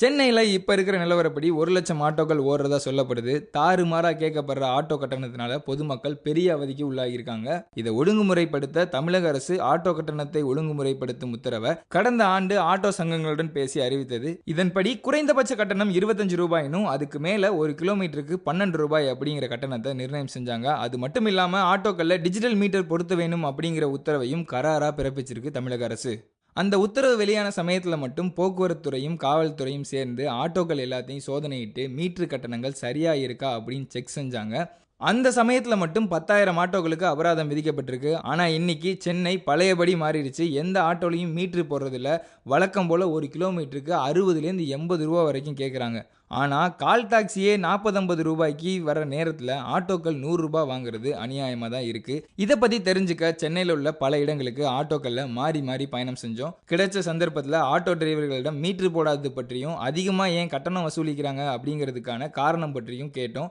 சென்னையில் இப்போ இருக்கிற நிலவரப்படி ஒரு லட்சம் ஆட்டோக்கள் ஓடுறதா சொல்லப்படுது. தாறுமாறாக கேட்கப்படுற ஆட்டோ கட்டணத்தினால பொதுமக்கள் பெரிய அவதிக்கு உள்ளாகியிருக்காங்க. இதை ஒழுங்குமுறைப்படுத்த தமிழக அரசு ஆட்டோ கட்டணத்தை ஒழுங்குமுறைப்படுத்தும் உத்தரவை கடந்த ஆண்டு ஆட்டோ சங்கங்களுடன் பேசி அறிவித்தது. இதன்படி குறைந்தபட்ச கட்டணம் இருபத்தஞ்சு ரூபாயினும் அதுக்கு மேலே ஒரு கிலோமீட்டருக்கு பன்னெண்டு ரூபாய் அப்படிங்கிற கட்டணத்தை நிர்ணயம் செஞ்சாங்க. அது மட்டும் இல்லாமல் ஆட்டோக்களில் டிஜிட்டல் மீட்டர் பொருத்த வேணும் அப்படிங்கிற உத்தரவையும் கராராக பிறப்பிச்சிருக்கு தமிழக அரசு. அந்த உத்தரவு வெளியான சமயத்தில் மட்டும் போக்குவரத்துறையும் காவல்துறையும் சேர்ந்து ஆட்டோக்கள் எல்லாத்தையும் சோதனையிட்டு மீட்ரு கட்டணங்கள் சரியாக இருக்கா அப்படின்னு செக் செஞ்சாங்க. அந்த சமயத்தில் மட்டும் பத்தாயிரம் ஆட்டோக்களுக்கு அபராதம் விதிக்கப்பட்டிருக்கு. ஆனால் இன்னைக்கு சென்னை பழையபடி மாறிடுச்சு. எந்த ஆட்டோலையும் மீட்ரு போடுறதில்ல. வழக்கம் போல் ஒரு கிலோமீட்டருக்கு அறுபதுலேருந்து எண்பது ரூபா வரைக்கும் கேட்குறாங்க ஆனால் கால் டாக்ஸியே நாற்பது ரூபாய்க்கு வர நேரத்தில் ஆட்டோக்கள் நூறுரூபா வாங்குறது அநியாயமாக தான் இருக்குது இதை பற்றி தெரிஞ்சுக்க சென்னையில் உள்ள பல இடங்களுக்கு ஆட்டோக்களில் மாறி மாறி பயணம் செஞ்சோம். கிடைச்ச சந்தர்ப்பத்தில் ஆட்டோ டிரைவர்களிடம் மீட்ரு போடாதது பற்றியும் அதிகமாக ஏன் கட்டணம் வசூலிக்கிறாங்க அப்படிங்கிறதுக்கான காரணம் பற்றியும் கேட்டோம்.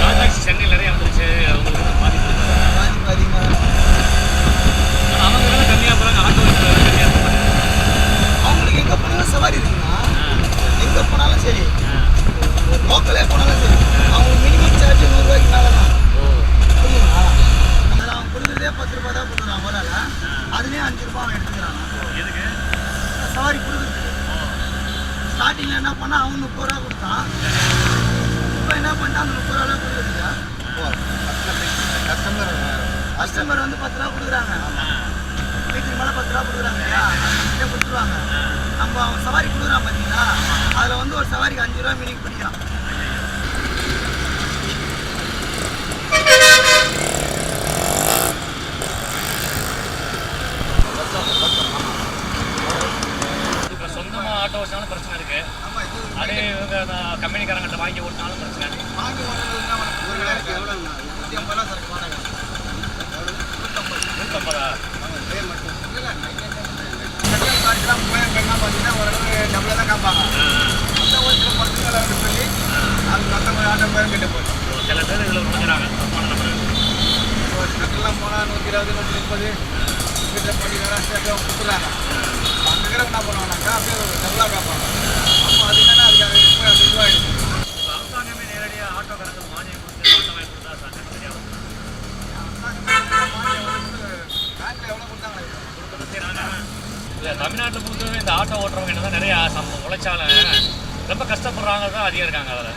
கால் டாக்ஸி சென்னையில் நிறைய வந்துருச்சு அவங்களுக்கு பாதிப்பு இருக்கு. ஆனா அவங்க விலை கம்மியாக போகிறாங்க ஆட்டோ விலை கம்மியாக போகிறாங்க அவங்களுக்கு எங்க போனாலும் சவாரி இருக்குண்ணா எங்க போனாலும் சரி லோக்கலே போனாலும் சரி அவங்க மினிமம் சார்ஜ் நூறுரூவாய்க்கு மேலே தான் புரியுங்களா அதில் அவன் கொடுக்குறதே பத்து ரூபா தான் கொடுக்குறான் ஒரு ஆளா அதுலேயே அஞ்சு ரூபா அவன் எடுத்துக்கிறான் எதுக்கு சவாரி கொடுக்குறது ஸ்டார்டிங்கில் என்ன பண்ணா அவன் முப்பது ரூபா கொடுத்தான் இப்போ என்ன பண்ணிட்டான் அந்த முப்பது ரூபா கொடுக்குறதுக்கு? கஸ்டமர் கஸ்டமர் வந்து பத்து ரூபா கொடுக்குறாங்க. வீட்டுக்கு மேலே பத்து ரூபா கொடுக்குறாங்க இல்லையா? கொடுத்துருவாங்க. நம்ம அவன் சவாரி கொடுக்குறான் பார்த்தீங்களா அதில் வந்து ஒரு சவாரிக்கு அஞ்சு ரூபா மீனிங் பிடிக்கிறான் இப்போ சொந்தமாக ஆட்டோ வச்சாலும் பிரச்சனை இருக்குது ஆமாம் இது அதே இவங்க கம்பெனிக்காரங்கள்ட்ட வாங்கி ஓட்டினாலும் பிரச்சனை வாங்கி ஓட்டுறதுன்னா ஒரு வேலைக்கு எவ்வளோ நூற்றி ஐம்பது ரூபா சரக்கு வாடகை நூற்றம்பதா பெட்ரோல் கார்டுலாம் மூவாயிரம் கண்ணா பார்த்தீங்கன்னா ஓரளவு டபுளாக தான் காப்பாங்க. அந்த ஒரு சில பசங்களை சொல்லி அது மற்றவங்க ஆட்டோ பேரும் கிட்ட போச்சு சில பேர் இதில் முடிஞ்சுறாங்க ட்ரக்கெல்லாம் போனால் நூற்றி இருபது நூற்றி முப்பது. பண்ணி வேறு சேர்த்து கொடுத்துறாங்க அந்த கிட்ட என்ன பண்ணுவாங்கனாக்கா அப்படியே டபுளாக காப்பாங்க அப்போ அது என்னன்னா அதுக்காக இப்போ அது இதுவாகிடுது இப்போ அரசாங்கமே நேரடியாக ஆட்டோக்காரங்க மானியம் கொடுத்து ஆட்டோ வாங்கி கொடுத்தா எவ்வளோ கொடுத்தாங்க இல்லை தமிழ்நாட்டில் பொறுத்தவரை இந்த ஆட்டோ ஓட்டுறவங்க என்ன தான் நிறைய சம் உழைச்சாலும் ரொம்ப கஷ்டப்படுறாங்க தான் அதிகம் இருக்காங்க அதில்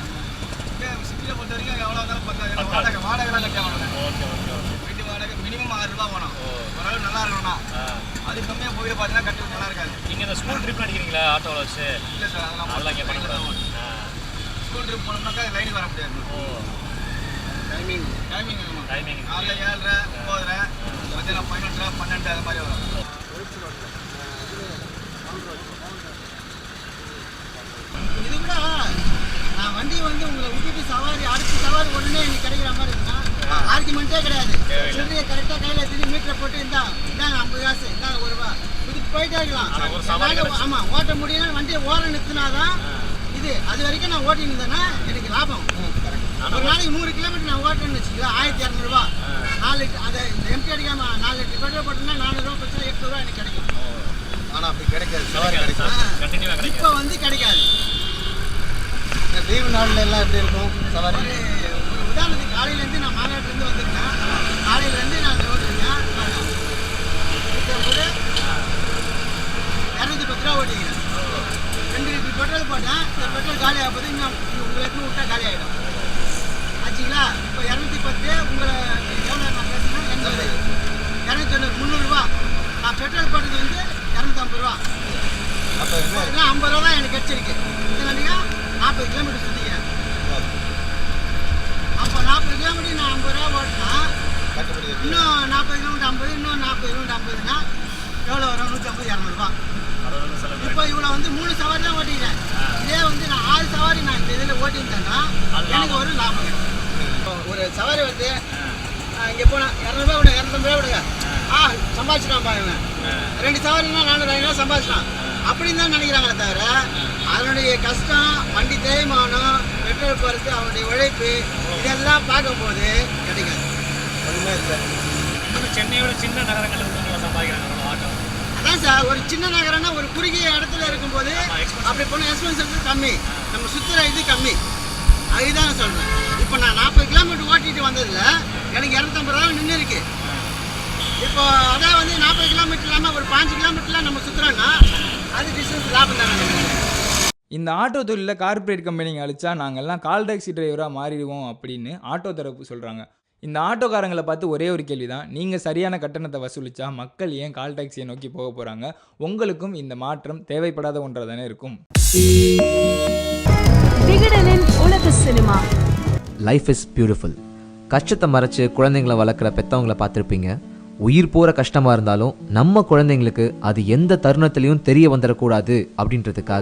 சிட்டியில் பொறுத்த வரைக்கும் எவ்வளோ இருந்தாலும் பத்தாது வாடகை வாடகைலாம் கட்ட வேணும் ஓகே ஓகே வீட்டு வாடகை மினிமம் ஆறு ரூபா வேணும் ஓரளவு நல்லா இருக்கணும்னா அது கம்மியாக போய் பார்த்தீங்கன்னா கட்டுறது நல்லா இருக்காது நீங்கள் இந்த ஸ்கூல் ட்ரிப் அடிக்கிறீங்களா ஆட்டோவில் வச்சு இல்லை சார் அதெல்லாம் இங்கே பண்ணக்கூடாது ட்ரிப் போனோம்னாக்கா லைனுக்கு வர முடியாது. டைமிங் டைமிங் ஆமாம் டைமிங் காலைல ஏழரை ஒம்போதரை மத்தியானம் பதினொன்றரை பன்னெண்டு அது மாதிரி வரும். இது கூட நான் வண்டி வந்து உங்களை விட்டுட்டு சவாரி அடுத்த சவாரி உடனே எனக்கு கிடைக்கிற மாதிரி இருக்குன்னா ஆர்குமெண்ட்டே கிடையாது. சொல்றீங்க கரெக்டாக கையில் எடுத்து மீட்டரை போட்டு இந்தா இந்தாங்க ஐம்பது காசு இந்தாங்க ஒரு ரூபா. இதுக்கு போயிட்டே இருக்கலாம். ஆனா ஒரு சவாரி என்னால ஆமா ஓட்ட முடியல வண்டியை ஓரம் நிறுத்தினாதான் நான் ஓட்டின்னு இருந்தேன்னா எனக்கு லாபம். ஒரு நாளைக்கு நூறு கிலோமீட்டர் நான் ஓட்டுறேன்னு வச்சுக்கோ ஆயிரத்தி இரநூறுவா நாலு லிட்டர் அதை எம்டி அடிக்காம நாலு லிட்டர் பெட்ரோல் போட்டோம்னா நானூறுவா பிரச்சனை எட்நூறுவா எனக்கு கிடைக்கும். ஆனால் அப்படி கிடைக்காது சவாரி கிடைக்கும். இப்போ வந்து கிடைக்காது. இந்த லீவு நாளில் எல்லாம் எப்படி இருக்கும்? சவாரி? ஒரு ஒரு உதாரணத்துக்கு காலையிலேருந்து நான் மாநாட்டிலேருந்து வந்திருக்கேன். காலையிலேருந்து நான் ஓட்டுருக்கேன் கூட இரநூத்தி பத்து ரூபா ஓட்டிக்கிறேன் ரெண்டு லிட்டர் பெட்ரோல் போட்டேன் இந்த பெட்ரோல் காலி ஆகும்போது இன்னும் இன்னும் உங்களுக்கு விட்டா காலி ஆகிடும் ஆச்சுங்களா இப்போ இரநூத்தி பத்து உங்களை எவ்வளோ நான் பேசுனேன் எண்பது இரநூத்தி தொண்ணூறு முந்நூறுரூவா நான் பெட்ரோல் போட்டது வந்து இரநூத்தம்பது ரூபா அப்போ என்ன இல்லை ஐம்பது கிடச்சிருக்கு இதனால நாற்பது கிலோமீட்டர் சுற்றிக்கிறேன் அப்போ நாற்பது கிலோமீட்டர் நான் ஐம்பது ரூபா ஓட்டினா. இன்னும் நாற்பது கிலோமீட்டர் ஐம்பது இன்னும் நாற்பது கிலோமீட்டர் ஐம்பதுன்னா எவ்வளோ வரும்? நூற்றி ஐம்பது இரநூறுபா இப்போ இவ்வளோ வந்து மூணு சவாரி தான் ஓட்டிக்கிறேன். இதே வந்து நான் ஆறு சவாரி நான் இந்த இதில் ஓட்டியிருந்தேன்னா அது எனக்கு ஒரு லாபம் ஒரு சவாரி வந்து இங்கே போனால் இரநூறுபா விட இரநூத்தம்பது ரூபா விடுங்க. ஆ. சம்பாதிச்சிட்டான் பாருங்க ரெண்டு சவாரினா நானூறு ஐநூறு சம்பாதிச்சிட்டான் அப்படின்னு தான் நினைக்கிறாங்களே தவிர அதனுடைய கஷ்டம் வண்டி தேய்மானம் பெட்ரோல் போகிறது அவனுடைய உழைப்பு இதெல்லாம் பார்க்கும்போது கிடைக்காது. ஒன்றுமே இல்லை. சென்னையோட சின்ன நகரங்கள்ல இருந்து சம்பாதிக்கிறாங்க அதான் சார் ஒரு சின்ன நகரம்னா ஒரு குறுகிய இடத்துல இருக்கும்போது. அப்படி போனால் எக்ஸ்பென்சிவ் கம்மி. நம்ம சுற்றுற இது கம்மி. அதுதான் சொல்கிறேன் இப்போ நான் நாற்பது கிலோமீட்டர் ஓட்டிட்டு வந்ததில் எனக்கு இரநூத்தம்பது ரூபா நின்று இருக்கு. இப்போ அதான் வந்து நாற்பது கிலோமீட்டர் இல்லாமல் ஒரு பாஞ்சு கிலோமீட்டர்லாம் நம்ம சுற்றுறோன்னா அது டிஸ்டன்ஸ் லாபம் தானே நமக்கு. இந்த ஆட்டோ தொழிலில் கார்ப்பரேட் கம்பெனிங்க அழிச்சா நாங்கள்லாம் கால் டாக்ஸி டிரைவராக மாறிடுவோம் அப்படின்னு ஆட்டோ தரப்பு சொல்கிறாங்க இந்த ஆட்டோக்காரங்களை பார்த்து ஒரே ஒரு கேள்வி தான் நீங்கள் சரியான கட்டணத்தை வசூலிச்சா மக்கள் ஏன் கால் டாக்ஸியை நோக்கி போக போகிறாங்க உங்களுக்கும் இந்த மாற்றம் தேவைப்படாத ஒன்றாக தானே இருக்கும். சினிமா. லைஃப் இஸ் பியூட்டிஃபுல் கஷ்டத்தை மறைச்சு குழந்தைங்களை வளர்க்குற பெற்றவங்கள பார்த்துருப்பீங்க. உயிர் போகிற கஷ்டமாக இருந்தாலும் நம்ம குழந்தைங்களுக்கு அது எந்த தருணத்துலையும் தெரிய வந்துடக்கூடாது அப்படின்றதுக்காக